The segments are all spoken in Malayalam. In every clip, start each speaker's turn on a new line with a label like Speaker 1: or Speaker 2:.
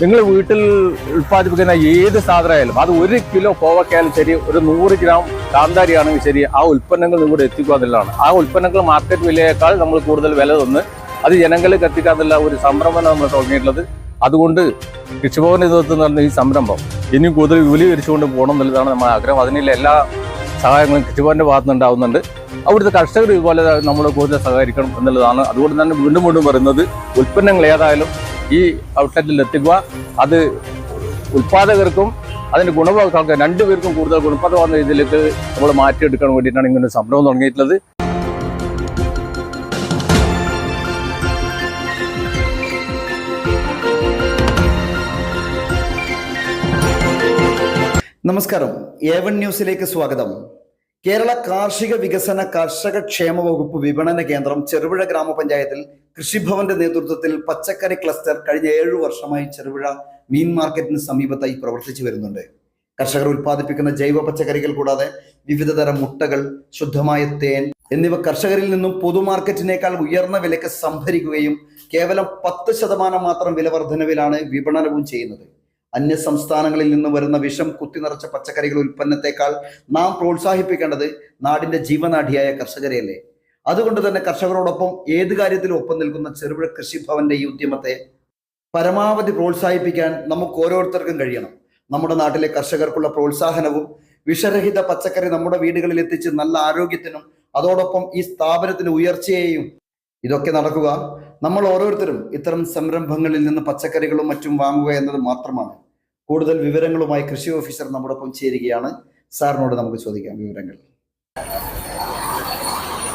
Speaker 1: നിങ്ങൾ വീട്ടിൽ ഉൽപ്പാദിപ്പിക്കുന്ന ഏത് സാധനമായാലും അത് ഒരു കിലോ കോവക്കയാലും ശരി ഒരു നൂറ് ഗ്രാം കാന്താരി ആണെങ്കിൽ ശരി ആ ഉൽപ്പന്നങ്ങൾ ഇവിടെ എത്തിക്കുക എന്നുള്ളതാണ്. ആ ഉൽപ്പന്നങ്ങൾ മാർക്കറ്റ് വിലയേക്കാൾ നമ്മൾ കൂടുതൽ വില തന്ന് അത് ജനങ്ങളിലേക്ക് എത്തിക്കാന്നുള്ള ഒരു സംരംഭം നമ്മൾ തുടങ്ങിയിട്ടുള്ളത്. അതുകൊണ്ട് കൃഷിഭവൻ നേതൃത്വം എന്ന് ഈ സംരംഭം ഇനിയും കൂടുതൽ വിപുലീകരിച്ചുകൊണ്ട് പോകണം എന്നുള്ളതാണ് നമ്മുടെ ആഗ്രഹം. അതിനുള്ള എല്ലാ സഹായങ്ങളും കൃഷിഭവന്റെ ഭാഗത്ത് ഉണ്ടാവുന്നുണ്ട് അവിടുത്തെ കർഷകർ ഇതുപോലെ നമ്മൾ കൂടുതൽ സഹകരിക്കണം എന്നുള്ളതാണ്. അതുകൊണ്ട് തന്നെ വീണ്ടും വീണ്ടും പറയുന്നത് ഉൽപ്പന്നങ്ങൾ ഏതായാലും ഈ ഔട്ട്ലെറ്റിൽ എത്തിക്കുക. അത് ഉൽപാദകർക്കും അതിന്റെ ഗുണഭോക്താക്കൾക്ക് രണ്ടുപേർക്കും കൂടുതൽ ഗുണപ്രദമാകുന്ന രീതിയിലേക്ക് നമ്മൾ മാറ്റിയെടുക്കാൻ വേണ്ടിയിട്ടാണ് ഇങ്ങനെ സംരംഭം തുടങ്ങിയിട്ടുള്ളത്.
Speaker 2: നമസ്കാരം. ഏവൺ ന്യൂസിലേക്ക് സ്വാഗതം. കേരള കാർഷിക വികസന കർഷക ക്ഷേമ വകുപ്പ് വിപണന കേന്ദ്രം ചെറുപുഴ ഗ്രാമപഞ്ചായത്തിൽ കൃഷിഭവന്റെ നേതൃത്വത്തിൽ പച്ചക്കറി ക്ലസ്റ്റർ കഴിഞ്ഞ ഏഴു വർഷമായി ചെറുപുഴ മീൻ മാർക്കറ്റിന് സമീപത്തായി പ്രവർത്തിച്ചു വരുന്നുണ്ട്. കർഷകർ ഉൽപ്പാദിപ്പിക്കുന്ന ജൈവ പച്ചക്കറികൾ കൂടാതെ വിവിധ തരം മുട്ടകൾ ശുദ്ധമായ തേൻ എന്നിവ കർഷകരിൽ നിന്നും പൊതുമാർക്കറ്റിനേക്കാൾ ഉയർന്ന വിലക്ക് സംഭരിക്കുകയും കേവലം പത്ത് ശതമാനം മാത്രം വില വർധനവിലാണ് വിപണനവും ചെയ്യുന്നത്. അന്യ സംസ്ഥാനങ്ങളിൽ നിന്ന് വരുന്ന വിഷം കുത്തി നിറച്ച പച്ചക്കറികൾ ഉൽപ്പന്നത്തെക്കാൾ നാം പ്രോത്സാഹിപ്പിക്കേണ്ടത് നാടിന്റെ ജീവനാഠിയായ കർഷകരെയല്ലേ? അതുകൊണ്ട് തന്നെ കർഷകരോടൊപ്പം ഏത് കാര്യത്തിലും ഒപ്പം നിൽക്കുന്ന ചെറുപുഴ കൃഷിഭവന്റെ ഈ ഉദ്യമത്തെ പരമാവധി പ്രോത്സാഹിപ്പിക്കാൻ നമുക്ക് ഓരോരുത്തർക്കും കഴിയണം. നമ്മുടെ നാട്ടിലെ കർഷകർക്കുള്ള പ്രോത്സാഹനവും വിഷരഹിത പച്ചക്കറി നമ്മുടെ വീടുകളിൽ എത്തിച്ച് നല്ല ആരോഗ്യത്തിനും അതോടൊപ്പം ഈ സ്ഥാപനത്തിന്റെ ഉയർച്ചയെയും ഇതൊക്കെ നടക്കുക. നമ്മൾ ഓരോരുത്തരും ഇത്തരം സംരംഭങ്ങളിൽ നിന്ന് പച്ചക്കറികളും മറ്റും വാങ്ങുക എന്നത് മാത്രമാണ്. കൂടുതൽ വിവരങ്ങളുമായി കൃഷി ഓഫീസർ നമ്മോടൊപ്പം ചേരുകയാണ്. സാറിനോട് നമുക്ക് ചോദിക്കാം വിവരങ്ങൾ.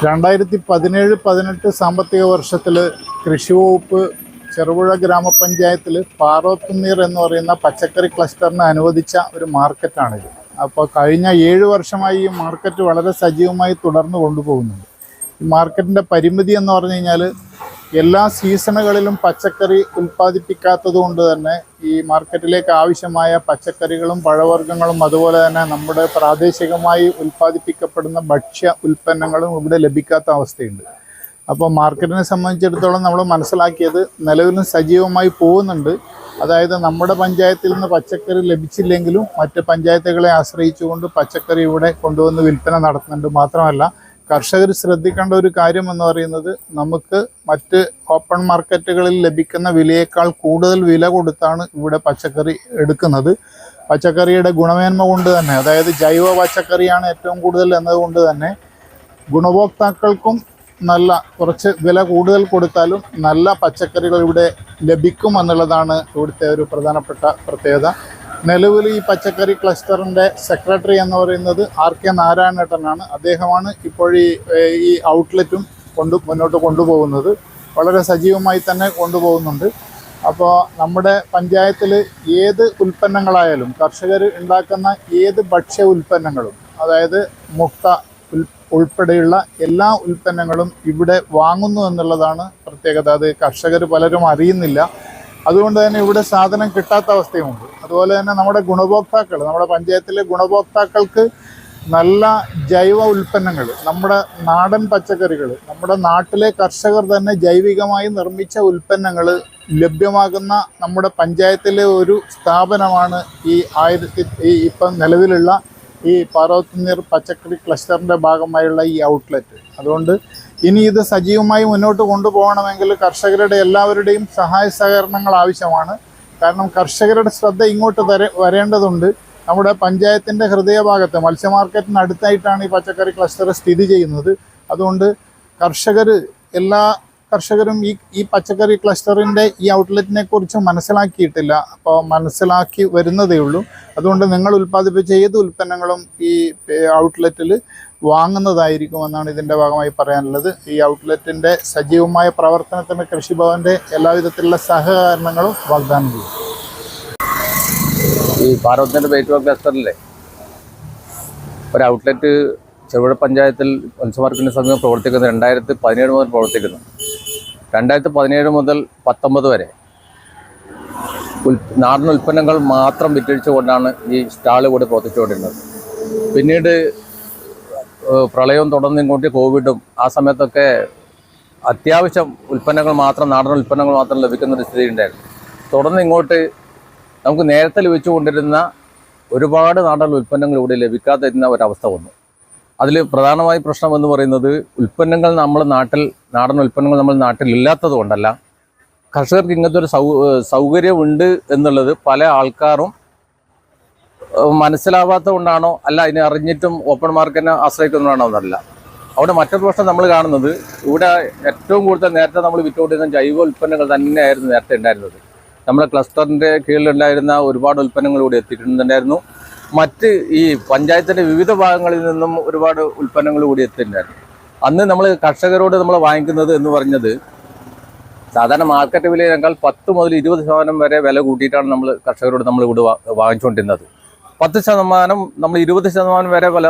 Speaker 3: രണ്ടായിരത്തി പതിനേഴ് പതിനെട്ട് സാമ്പത്തിക വർഷത്തിൽ കൃഷി വകുപ്പ് ചെറുപുഴ ഗ്രാമപഞ്ചായത്തിൽ പാറോത്തുന്നീർ എന്ന് പറയുന്ന പച്ചക്കറി ക്ലസ്റ്ററിന് അനുവദിച്ച ഒരു മാർക്കറ്റാണിത്. അപ്പോൾ കഴിഞ്ഞ ഏഴ് വർഷമായി ഈ മാർക്കറ്റ് വളരെ സജീവമായി തുടർന്ന് കൊണ്ടുപോകുന്നുണ്ട്. മാർക്കറ്റിന്റെ പരിമിതി എന്ന് പറഞ്ഞു കഴിഞ്ഞാൽ എല്ലാ സീസണുകളിലും പച്ചക്കറി ഉൽപ്പാദിപ്പിക്കാത്തത് കൊണ്ട് തന്നെ ഈ മാർക്കറ്റിലേക്ക് ആവശ്യമായ പച്ചക്കറികളും പഴവർഗങ്ങളും അതുപോലെ തന്നെ നമ്മുടെ പ്രാദേശികമായി ഉൽപ്പാദിപ്പിക്കപ്പെടുന്ന ഭക്ഷ്യ ഉൽപ്പന്നങ്ങളും ഇവിടെ ലഭിക്കാത്ത അവസ്ഥയുണ്ട്. അപ്പോൾ മാർക്കറ്റിനെ സംബന്ധിച്ചിടത്തോളം നമ്മൾ മനസ്സിലാക്കിയത് നിലവിലും സജീവമായി പോകുന്നുണ്ട്. അതായത് നമ്മുടെ പഞ്ചായത്തിൽ നിന്ന് പച്ചക്കറി ലഭിച്ചില്ലെങ്കിലും മറ്റ് പഞ്ചായത്തുകളെ ആശ്രയിച്ചുകൊണ്ട് പച്ചക്കറി ഇവിടെ കൊണ്ടുവന്ന് വിൽപ്പന നടത്തുന്നുണ്ട് മാത്രമല്ല കർഷകർ ശ്രദ്ധിക്കേണ്ട ഒരു കാര്യം എന്ന് പറയുന്നത് നമുക്ക് മറ്റ് ഓപ്പൺ മാർക്കറ്റുകളിൽ ലഭിക്കുന്ന വിലയേക്കാൾ കൂടുതൽ വില കൊടുത്താണ് ഇവിടെ പച്ചക്കറി എടുക്കുന്നത്. പച്ചക്കറിയുടെ ഗുണമേന്മ കൊണ്ട് തന്നെ അതായത് ജൈവ പച്ചക്കറിയാണ് ഏറ്റവും കൂടുതൽ എന്നതുകൊണ്ട് തന്നെ ഗുണഭോക്താക്കൾക്കും നല്ല കുറച്ച് വില കൂടുതൽ കൊടുത്താലും നല്ല പച്ചക്കറികൾ ഇവിടെ ലഭിക്കും എന്നുള്ളതാണ് ഇവിടുത്തെ ഒരു പ്രധാനപ്പെട്ട പ്രത്യേകത. നിലവിൽ ഈ പച്ചക്കറി ക്ലസ്റ്ററിന്റെ സെക്രട്ടറി എന്ന് പറയുന്നത് ആർ കെ നാരായണേട്ടനാണ്. അദ്ദേഹമാണ് ഇപ്പോൾ ഈ ഈ ഔട്ട്ലെറ്റും കൊണ്ട് മുന്നോട്ട് കൊണ്ടുപോകുന്നത്. വളരെ സജീവമായി തന്നെ കൊണ്ടുപോകുന്നുണ്ട്. അപ്പോൾ നമ്മുടെ പഞ്ചായത്തിൽ ഏത് ഉൽപ്പന്നങ്ങളായാലും കർഷകർ ഉണ്ടാക്കുന്ന ഏത് ഭക്ഷ്യ ഉൽപ്പന്നങ്ങളും അതായത് മുട്ട ഉൾപ്പെടെയുള്ള എല്ലാ ഉൽപ്പന്നങ്ങളും ഇവിടെ വാങ്ങുന്നു എന്നുള്ളതാണ് പ്രത്യേകത. അത് കർഷകർ പലരും അറിയുന്നില്ല. അതുകൊണ്ട് തന്നെ ഇവിടെ സാധനം കിട്ടാത്ത അവസ്ഥയുമുണ്ട്. അതുപോലെ തന്നെ നമ്മുടെ ഗുണഭോക്താക്കൾ നമ്മുടെ പഞ്ചായത്തിലെ ഗുണഭോക്താക്കൾക്ക് നല്ല ജൈവ ഉൽപ്പന്നങ്ങൾ നമ്മുടെ നാടൻ പച്ചക്കറികൾ നമ്മുടെ നാട്ടിലെ കർഷകർ തന്നെ ജൈവികമായി നിർമ്മിച്ച ഉൽപ്പന്നങ്ങൾ ലഭ്യമാകുന്ന നമ്മുടെ പഞ്ചായത്തിലെ ഒരു സ്ഥാപനമാണ് ഈ ആയിരത്തി ഈ ഇപ്പം നിലവിലുള്ള ഈ പാർവത്തുനീർ പച്ചക്കറി ക്ലസ്റ്ററിന്റെ ഭാഗമായുള്ള ഈ ഔട്ട്ലെറ്റ് അതുകൊണ്ട് ഇനി ഇത് സജീവമായി മുന്നോട്ട് കൊണ്ടുപോകണമെങ്കിൽ കർഷകരുടെ എല്ലാവരുടെയും സഹായ സഹകരണങ്ങൾ ആവശ്യമാണ്. കാരണം കർഷകരുടെ ശ്രദ്ധ ഇങ്ങോട്ട് തര വരേണ്ടതുണ്ട്. നമ്മുടെ പഞ്ചായത്തിന്റെ ഹൃദയഭാഗത്ത് മത്സ്യ മാർക്കറ്റിന് അടുത്തായിട്ടാണ് ഈ പച്ചക്കറി ക്ലസ്റ്റർ സ്ഥിതി ചെയ്യുന്നത്. അതുകൊണ്ട് കർഷകർ എല്ലാ കർഷകരും ഈ ഈ പച്ചക്കറി ക്ലസ്റ്ററിന്റെ ഈ ഔട്ട്ലെറ്റിനെ കുറിച്ച് മനസ്സിലാക്കിയിട്ടില്ല. അപ്പോൾ മനസ്സിലാക്കി വരുന്നതേ ഉള്ളൂ. അതുകൊണ്ട് നിങ്ങൾ ഉൽപ്പാദിപ്പിച്ച ഏത് ഉൽപ്പന്നങ്ങളും ഈ ഔട്ട്ലെറ്റിൽ വാങ്ങുന്നതായിരിക്കുമെന്നാണ് ഇതിന്റെ ഭാഗമായി പറയാനുള്ളത്. ഈ ഔട്ട്ലെറ്റിന്റെ സജീവമായ പ്രവർത്തനത്തിന് കൃഷിഭവന്റെ എല്ലാവിധത്തിലുള്ള സഹകരണങ്ങളും വാഗ്ദാനം ചെയ്യും.
Speaker 1: ഈ പാർവത്തിന്റെ വർക്ക് ക്ലസ്റ്ററിലെ ഒരു ഔട്ട്ലെറ്റ് ചെറുപുഴ പഞ്ചായത്തിൽ മത്സ്യമാർക്കിന്റെ സമയം പ്രവർത്തിക്കുന്നത് രണ്ടായിരത്തി പതിനേഴ് മുതൽ പ്രവർത്തിക്കുന്നു. രണ്ടായിരത്തി പതിനേഴ് മുതൽ പത്തൊമ്പത് വരെ നാടൻ ഉൽപ്പന്നങ്ങൾ മാത്രം വിറ്റഴിച്ചുകൊണ്ടാണ് ഈ സ്റ്റാൾ കൂടി പ്രവർത്തിച്ചുകൊണ്ടിരുന്നത്. പിന്നീട് പ്രളയം പ്രളയവും തുടർന്ന് ഇങ്ങോട്ട് കോവിഡും ആ സമയത്തൊക്കെ അത്യാവശ്യം ഉൽപ്പന്നങ്ങൾ മാത്രം നാടൻ ഉൽപ്പന്നങ്ങൾ മാത്രം ലഭിക്കുന്ന ഒരു സ്ഥിതി ഉണ്ടായിരുന്നു. തുടർന്ന് ഇങ്ങോട്ട് നമുക്ക് നേരത്തെ ലഭിച്ചുകൊണ്ടിരുന്ന ഒരുപാട് നാടൻ ഉൽപ്പന്നങ്ങൾ ഇവിടെ ലഭിക്കാതിരുന്ന ഒരവസ്ഥ വന്നു. അതിൽ പ്രധാനമായി പ്രശ്നം എന്ന് പറയുന്നത് ഉൽപ്പന്നങ്ങൾ നമ്മൾ നാട്ടിൽ നാടൻ ഉൽപ്പന്നങ്ങൾ നമ്മൾ നാട്ടിലില്ലാത്തത് കൊണ്ടല്ല. കർഷകർക്ക് ഇങ്ങനത്തെ ഒരു സൗ സൗകര്യമുണ്ട് എന്നുള്ളത് പല ആൾക്കാരും മനസ്സിലാവാത്തത് കൊണ്ടാണോ അല്ല അതിനെ അറിഞ്ഞിട്ടും ഓപ്പൺ മാർക്കറ്റിനെ ആശ്രയിക്കുന്നതാണോ എന്നല്ല അവിടെ മറ്റൊരു പ്രശ്നം നമ്മൾ കാണുന്നത് ഇവിടെ ഏറ്റവും കൂടുതൽ നേരത്തെ നമ്മൾ വിറ്റുകൊണ്ടിരുന്ന ജൈവ ഉൽപ്പന്നങ്ങൾ തന്നെയായിരുന്നു നേരത്തെ ഉണ്ടായിരുന്നത്. നമ്മുടെ ക്ലസ്റ്ററിന്റെ കീഴിലുണ്ടായിരുന്ന ഒരുപാട് ഉൽപ്പന്നങ്ങൾ ഇവിടെ എത്തിയിട്ടുണ്ടായിരുന്നു. മറ്റ് ഈ പഞ്ചായത്തിന്റെ വിവിധ ഭാഗങ്ങളിൽ നിന്നും ഒരുപാട് ഉൽപ്പന്നങ്ങൾ കൂടി എത്തിയിട്ടുണ്ടായിരുന്നു. അന്ന് നമ്മൾ കർഷകരോട് നമ്മൾ വാങ്ങിക്കുന്നത് എന്ന് പറഞ്ഞത് സാധാരണ മാർക്കറ്റ് വിലയേക്കാൾ പത്ത് മുതൽ ഇരുപത് ശതമാനം വരെ വില കൂട്ടിയിട്ടാണ് നമ്മൾ കർഷകരോട് നമ്മൾ ഇവിടെ വാങ്ങിച്ചുകൊണ്ടിരുന്നത് പത്ത് ശതമാനം നമ്മൾ ഇരുപത് ശതമാനം വരെ വില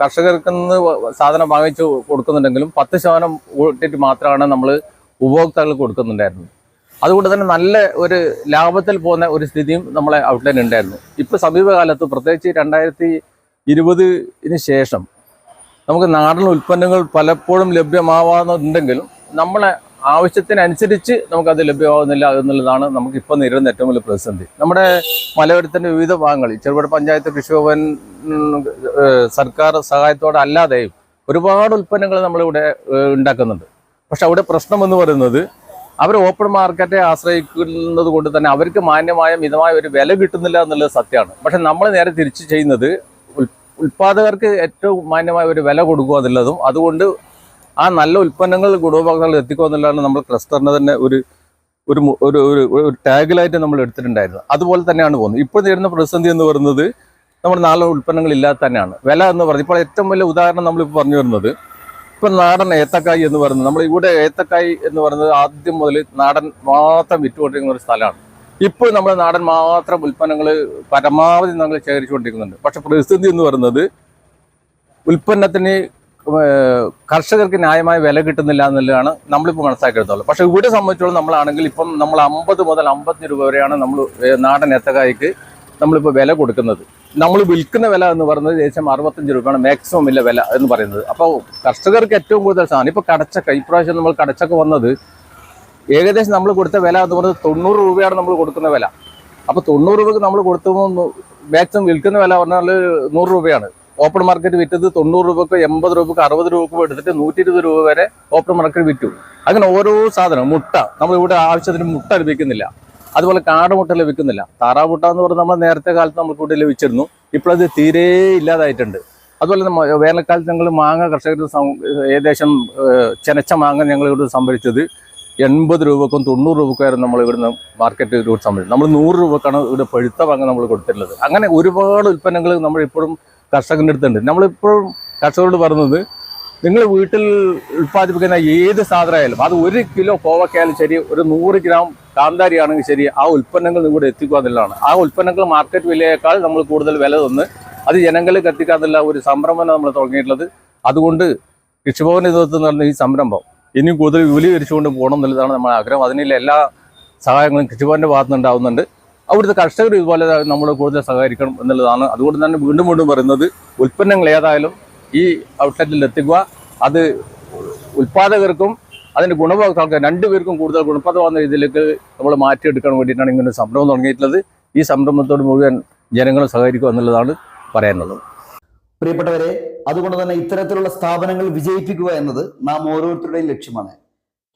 Speaker 1: കർഷകർക്ക് നിന്ന് സാധനം വാങ്ങിച്ചു കൊടുക്കുന്നുണ്ടെങ്കിലും പത്ത് ശതമാനം കൂട്ടിയിട്ട് മാത്രമാണ് നമ്മൾ ഉപഭോക്താക്കൾക്ക് കൊടുക്കുന്നുണ്ടായിരുന്നത്. അതുകൊണ്ട് തന്നെ നല്ല ഒരു ലാഭത്തിൽ പോകുന്ന ഒരു സ്ഥിതിയും നമ്മളെ ഔട്ട്ലൈൻ ഉണ്ടായിരുന്നു. ഇപ്പോൾ സമീപകാലത്ത് പ്രത്യേകിച്ച് രണ്ടായിരത്തി ഇരുപതിന് ശേഷം നമുക്ക് നാടൻ ഉൽപ്പന്നങ്ങൾ പലപ്പോഴും ലഭ്യമാവാറുണ്ടെങ്കിലും നമ്മളെ ആവശ്യത്തിനനുസരിച്ച് നമുക്കത് ലഭ്യമാവുന്നില്ല എന്നുള്ളതാണ് നമുക്ക് ഇപ്പോൾ നേരിടുന്ന ഏറ്റവും വലിയ പ്രതിസന്ധി. നമ്മുടെ മലയോരത്തിന്റെ വിവിധ ഭാഗങ്ങളിൽ ചെറുപുഴ പഞ്ചായത്ത് കൃഷിഭവൻ സർക്കാർ സഹായത്തോടെ അല്ലാതെയും ഒരുപാട് ഉൽപ്പന്നങ്ങൾ നമ്മളിവിടെ ഉണ്ടാക്കുന്നുണ്ട്. പക്ഷെ അവിടെ പ്രശ്നം എന്ന് പറയുന്നത് അവർ ഓപ്പൺ മാർക്കറ്റെ ആശ്രയിക്കുന്നത് കൊണ്ട് തന്നെ അവർക്ക് മാന്യമായ മിതമായ ഒരു വില കിട്ടുന്നില്ല എന്നുള്ളത് സത്യമാണ്. പക്ഷെ നമ്മൾ നേരെ തിരിച്ച് ചെയ്യുന്നത് ഉൽപ്പാദകർക്ക് ഏറ്റവും മാന്യമായ ഒരു വില കൊടുക്കുക എന്നുള്ളതും അതുകൊണ്ട് ആ നല്ല ഉൽപ്പന്നങ്ങൾ ഗുണഭോക്താക്കൾ എത്തിക്കുക എന്നുള്ളതാണ് നമ്മൾ ക്ലസ്റ്ററിന് തന്നെ ഒരു ഒരു ഒരു ഒരു ടാഗിലായിട്ട് നമ്മൾ എടുത്തിട്ടുണ്ടായിരുന്നത്. അതുപോലെ തന്നെയാണ് പോകുന്നത്. ഇപ്പോൾ നേരിടുന്ന പ്രതിസന്ധി എന്ന് പറയുന്നത് നമ്മുടെ നാല് ഉൽപ്പന്നങ്ങൾ ഇല്ലാതെ തന്നെയാണ്. വില എന്ന് പറയുന്നത് ഇപ്പോൾ ഏറ്റവും വലിയ ഉദാഹരണം നമ്മളിപ്പോൾ പറഞ്ഞു വരുന്നത് ഇപ്പം നാടൻ ഏത്തക്കായി എന്ന് പറയുന്നത് നമ്മൾ ഇവിടെ ഏത്തക്കായി എന്ന് പറയുന്നത് ആദ്യം മുതൽ നാടൻ മാത്രം വിറ്റുകൊണ്ടിരിക്കുന്ന ഒരു സ്ഥലമാണ്. ഇപ്പോൾ നമ്മുടെ നാടൻ മാത്രം ഉൽപ്പന്നങ്ങൾ പരമാവധി നമ്മൾ ശേഖരിച്ചുകൊണ്ടിരിക്കുന്നുണ്ട്. പക്ഷെ പ്രതിസന്ധി എന്ന് പറയുന്നത് ഉൽപ്പന്നത്തിന് കർഷകർക്ക് ന്യായമായ വില കിട്ടുന്നില്ല എന്നുള്ളതാണ് നമ്മളിപ്പോൾ മനസ്സിലാക്കിയെടുത്തോളൂ പക്ഷെ ഇവിടെ സംബന്ധിച്ചോളം നമ്മളാണെങ്കിൽ ഇപ്പം നമ്മൾ അമ്പത് മുതൽ അമ്പത്തഞ്ച് രൂപ വരെയാണ് നമ്മൾ നാടൻ എത്തകായ്ക്ക് നമ്മളിപ്പോൾ വില കൊടുക്കുന്നത്. നമ്മൾ വിൽക്കുന്ന വില എന്ന് പറയുന്നത് ഏകദേശം അറുപത്തഞ്ച് രൂപയാണ് മാക്സിമം ഇല്ല വില എന്ന് പറയുന്നത്. അപ്പോൾ കർഷകർക്ക് ഏറ്റവും കൂടുതൽ സാധനം ഇപ്പോൾ കടച്ചക്ക ഇപ്രാവശ്യം നമ്മൾ കടച്ചക്ക വന്നത് ഏകദേശം നമ്മൾ കൊടുത്ത വില എന്ന് പറഞ്ഞാൽ തൊണ്ണൂറ് രൂപയാണ് നമ്മൾ കൊടുക്കുന്ന വില. അപ്പോൾ തൊണ്ണൂറ് രൂപക്ക് നമ്മൾ കൊടുത്തുമ്പോൾ മാക്സിമം വിൽക്കുന്ന വില പറഞ്ഞാൽ നൂറ് രൂപയാണ്. ഓപ്പൺ മാർക്കറ്റ് വിറ്റത് തൊണ്ണൂറ് രൂപക്ക് എൺപത് രൂപക്ക് അറുപത് രൂപക്ക് എടുത്തിട്ട് നൂറ്റി ഇരുപത് രൂപ വരെ ഓപ്പൺ മാർക്കറ്റ് വിറ്റു. അങ്ങനെ ഓരോ സാധനം മുട്ട. നമ്മൾ ഇവിടെ ആവശ്യത്തിന് മുട്ട ലഭിക്കുന്നില്ല. അതുപോലെ കാടമുട്ട ലഭിക്കുന്നില്ല. താറാമുട്ട എന്ന് പറഞ്ഞാൽ നമ്മൾ നേരത്തെ കാലത്ത് നമ്മൾ ഇവിടെ ലഭിച്ചിരുന്നു. ഇപ്പോഴത് തീരെ ഇല്ലാതായിട്ടുണ്ട്. അതുപോലെ വേനൽക്കാലത്ത് ഞങ്ങൾ മാങ്ങ കർഷകർ ഏകദേശം ചെനച്ച മാങ്ങ ഞങ്ങളിവിടെ സംഭരിച്ചത് എൺപത് രൂപക്കും തൊണ്ണൂറ് രൂപക്കായിരുന്നു നമ്മൾ ഇവിടുന്ന് മാർക്കറ്റ് റൂട്ട് സംഭരിച്ചത് നമ്മൾ നൂറ് രൂപക്കാണ് ഇവിടെ പഴുത്ത വാങ്ങ നമ്മൾ കൊടുത്തിട്ടുള്ളത്. അങ്ങനെ ഒരുപാട് ഉൽപ്പന്നങ്ങൾ നമ്മൾ ഇപ്പോഴും കർഷകന്റെ അടുത്തുണ്ട്. നമ്മളിപ്പോഴും കർഷകരോട് പറയുന്നത് നിങ്ങൾ വീട്ടിൽ ഉൽപ്പാദിപ്പിക്കുന്ന ഏത് സാധനമായാലും അത് ഒരു കിലോ കോവക്കയാലും ശരി ഒരു നൂറ് ഗ്രാം കാന്താരി ആണെങ്കിൽ ശരി ആ ഉൽപ്പന്നങ്ങൾ ഇവിടെ എത്തിക്കുക എന്നുള്ളതാണ്. ആ ഉൽപ്പന്നങ്ങൾ മാർക്കറ്റ് വിലയേക്കാൾ നമ്മൾ കൂടുതൽ വില തന്ന് അത് ജനങ്ങൾക്ക് എത്തിക്കാന്നുള്ള ഒരു സംരംഭം നമ്മൾ തുടങ്ങിയിട്ടുള്ളത്. അതുകൊണ്ട് കൃഷിഭവൻ നേതൃത്വം നടന്ന ഈ സംരംഭം ഇനിയും കൂടുതൽ വിപുലീകരിച്ചുകൊണ്ട് പോകണം എന്നുള്ളതാണ് നമ്മുടെ ആഗ്രഹം. അതിനുള്ള എല്ലാ സഹായങ്ങളും കൃഷിഭവന്റെ ഭാഗത്ത് നിന്നുണ്ടാവുന്നുണ്ട് അവിടുത്തെ കർഷകർ ഇതുപോലെ നമ്മൾ കൂടുതൽ സഹകരിക്കണം എന്നുള്ളതാണ്. അതുകൊണ്ട് തന്നെ വീണ്ടും വീണ്ടും പറയുന്നത് ഉൽപ്പന്നങ്ങൾ ഏതായാലും ഈ ഔട്ട്ലെറ്റിൽ എത്തിക്കുക. അത് ഉൽപ്പാദകർക്കും അതിന്റെ ഗുണഭോക്താക്കൾക്ക് രണ്ടുപേർക്കും കൂടുതൽ ഗുണപ്രദമാകുന്ന രീതിയിലേക്ക് നമ്മൾ മാറ്റിയെടുക്കാൻ വേണ്ടിയിട്ടാണ് ഇങ്ങനെ സംരംഭം തുടങ്ങിയിട്ടുള്ളത്. ഈ സംരംഭത്തോട് മുഴുവൻ ജനങ്ങൾ സഹകരിക്കുക എന്നുള്ളതാണ് പറയാനുള്ളത്.
Speaker 2: പ്രിയപ്പെട്ടവരെ അതുകൊണ്ട് തന്നെ ഇത്തരത്തിലുള്ള സ്ഥാപനങ്ങൾ വിജയിപ്പിക്കുക എന്നത് നാം ഓരോരുത്തരുടെയും ലക്ഷ്യമാണ്.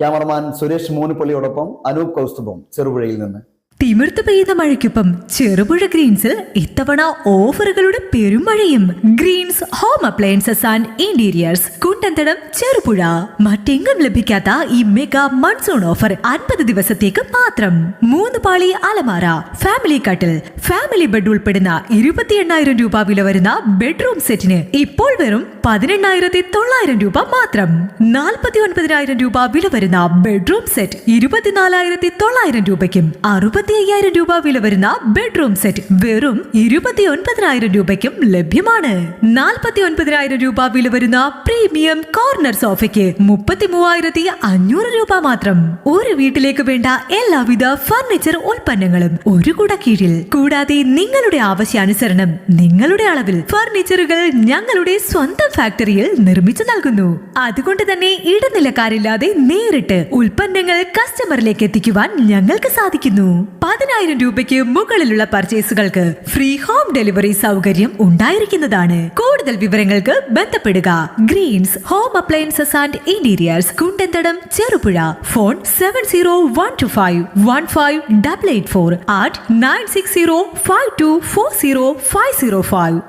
Speaker 2: ക്യാമറമാൻ സുരേഷ് മൂന്നുപള്ളിയോടൊപ്പം അനൂപ് കൗസ്തുഭം ചെറുപുഴയിൽ നിന്ന്.
Speaker 4: തിമിർത്ത് പെയ്ത മഴയ്ക്കൊപ്പം ചെറുപുഴ ഗ്രീൻസിൽ ഇത്തവണ ഓഫറുകളുടെ പെരുമഴയും. Greens Home Appliances and Interiors Kundanthadam Cherupuzha. മറ്റെങ്ങും ലഭിക്കാത്ത ഈ മെഗാ മൺസൂൺ ഓഫർ അൻപത് ദിവസത്തേക്ക് മാത്രം. മൂന്ന് പാളി അലമാര ഫാമിലി കട്ടിൽ ഫാമിലി ബെഡ് ഉൾപ്പെടുന്ന ഇരുപത്തി എണ്ണായിരം രൂപ വില വരുന്ന ബെഡ്റൂം സെറ്റിന് ഇപ്പോൾ വെറും പതിനെണ്ണായിരത്തി തൊള്ളായിരം രൂപ മാത്രം. നാൽപ്പത്തി ഒൻപതിനായിരം രൂപ വില വരുന്ന ബെഡ്റൂം സെറ്റ് ഇരുപത്തിനാലായിരത്തി തൊള്ളായിരം രൂപയ്ക്കും അറുപത്തി അയ്യായിരം രൂപ വില വരുന്ന ബെഡ്റൂം സെറ്റ് വെറും ഇരുപത്തി ഒൻപതിനായിരം രൂപയ്ക്കും ലഭ്യമാണ്. നാൽപ്പത്തി ഒൻപതിനായിരം രൂപ വില വരുന്ന പ്രീമിയം കോർണർ സോഫയ്ക്ക് മുപ്പത്തി മൂവായിരത്തി അഞ്ഞൂറ് രൂപ മാത്രം. ഒരു വീട്ടിലേക്ക് വേണ്ട എല്ലാവിധ ഫർണിച്ചർ ഉൽപ്പന്നങ്ങളും ഒരു കുട കീഴിൽ. കൂടാതെ നിങ്ങളുടെ ആവശ്യാനുസരണം നിങ്ങളുടെ അളവിൽ. ഫർണിച്ചറുകൾ ഞങ്ങളുടെ സ്വന്തം ഫാക്ടറിയിൽ നിർമ്മിച്ചു നൽകുന്നു. അതുകൊണ്ട് തന്നെ ഇടനിലക്കാരില്ലാതെ നേരിട്ട് ഉൽപ്പന്നങ്ങൾ കസ്റ്റമറിലേക്ക് എത്തിക്കുവാൻ ഞങ്ങൾക്ക് സാധിക്കുന്നു. പതിനായിരം രൂപയ്ക്ക് മുകളിലുള്ള പർച്ചേസുകൾക്ക് ഫ്രീ ഹോം ഡെലിവറി സൗകര്യം ഉണ്ടായിരിക്കുന്നതാണ്. കൂടുതൽ വിവരങ്ങൾക്ക് ബന്ധപ്പെടുക. Greens Home Appliances and Interiors Kundanthadam Cherupuzha. Phone seven zero one two five one five double eight four at nine six zero five two four zero five zero five